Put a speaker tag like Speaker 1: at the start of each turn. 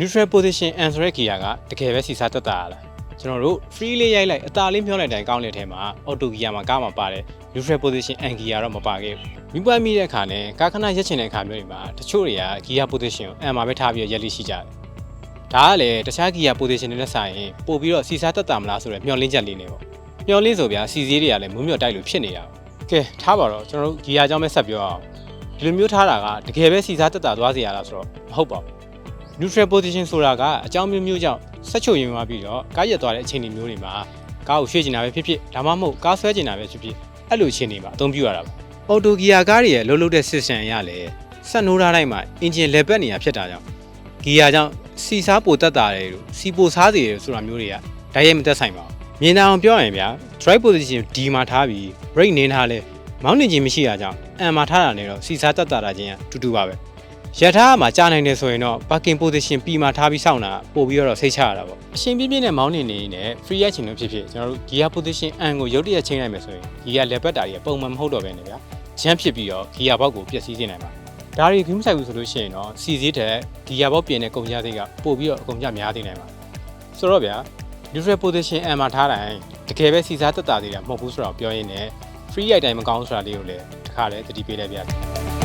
Speaker 1: neutral position and ဆိုတဲ့ gear ကတကယ်ပဲစီစားတက်တာရလားကျွန်တော်တို့ free လေးရိုက်လိုက်အသာလေးမျောလိုက်တိုင်းကောင်းတဲ့ထဲမှာ auto gear မှာကားမှာပါတယ် neutral position and gear တော့မပါခဲ့ဘူးမိပွားမိတဲ့အခါနဲ့ကားခဏရက်ချင်တဲ့အခါမျိုးတွေမှာတချို့တွေက gear position ကိုအန်မှာပဲထားပြီးတော့ရက်လိရှိကြတယ်ဒါကလည်းတခြား gear position တွေနဲ့ဆိုင်ရင်ပို့ပြီးတော့စီစားတက်တာမလားဆိုတော့မျောလင်းချက်လေးနေပေါ့မျောလင်းဆိုဗျာစီစည်းတွေကလည်းမုံမျောတိုက်လို့ဖြစ်နေတာကဲထားပါတော့ကျွန်တော်တို့ gear အကြောင်းပဲဆက်ပြောအောင်ဒီလိုမျိုးထားတာကတကယ်ပဲစီစားတက်တာသွားစီရလားဆိုတော့မဟုတ်ပါဘူး neutral position ဆိုတာကအကြောင်းမျိုးမျိုးကြောင့်ဆက်ချုပ်ရင်သွားပြီးတော့ကားရက်သွားတဲ့အခြေအနေမျိုးတွေမှာကားကိုရွှေ့ကျင်တာပဲဖြစ်ဖြစ်ဒါမှမဟုတ်ကားဆွဲကျင်တာပဲဖြစ်ဖြစ်အဲ့လိုအခြေအနေမှာအသုံးပြုရတာပါ auto gear ကားတွေရဲ့လှုပ်လှုပ်တဲ့ system အရလည်းဆက်နိုးထားတိုင်းမှာ engine လေပတ်နေရဖြစ်တာကြောင့် gear ကြောင့်စီစားပိုတက်တာတယ်လို့စီပိုစားစေတယ်ဆိုတာမျိုးတွေကဓာတ်ရိုက်မသက်ဆိုင်ပါဘူးမြင်တာအောင်ပြောရရင်ဗျာ drive position D မှာထားပြီး brake နင်းထားလဲမောင်းနေခြင်းမရှိတာကြောင့်အန်မှာထားတာနဲ့တော့စီစားတက်တာတာချင်းကတူတူပါပဲ ရထားမှာကြာနိုင်တယ်ဆိုရင်တော့ parking position ပြီးမှထားပြီးစောင့်တာပို့ပြီးတော့စိတ်ချရတာပေါ့အရှင်ပြင်းပြင်းနဲ့မောင်းနေနေနဲ့ free ရချင်လို့ဖြစ်ဖြစ်ကျွန်တော်တို့ gear position အန်ကိုရုတ်တရက်ချိန်လိုက်မယ်ဆိုရင် gear လက်ပတ်တာကြီးကပုံမှန်မဟုတ်တော့ပဲねဗျာဂျမ်းဖြစ်ပြီးတော့ gear ဘောက်ကိုပျက်စီးစေနိုင်ပါဒါတွေခင်းမဆိုင်ဘူးဆိုလို့ရှိရင်တော့စီစည်းတဲ့ gear ဘောက်ပြင်တဲ့ကုန်ကြသေးကပို့ပြီးတော့အကုန်ကြများသေးနိုင်ပါဆိုတော့ဗျာ neutral position အန်မှာထားတိုင်းတကယ်ပဲစီစားတက်တာသေးတာမဟုတ်ဘူးဆိုတော့ပြောရင်းနဲ့ free ရိုက်တိုင်းမကောင်းဆိုတာလေးကိုလည်းတစ်ခါလည်းသတိပေးလိုက်ပြတယ်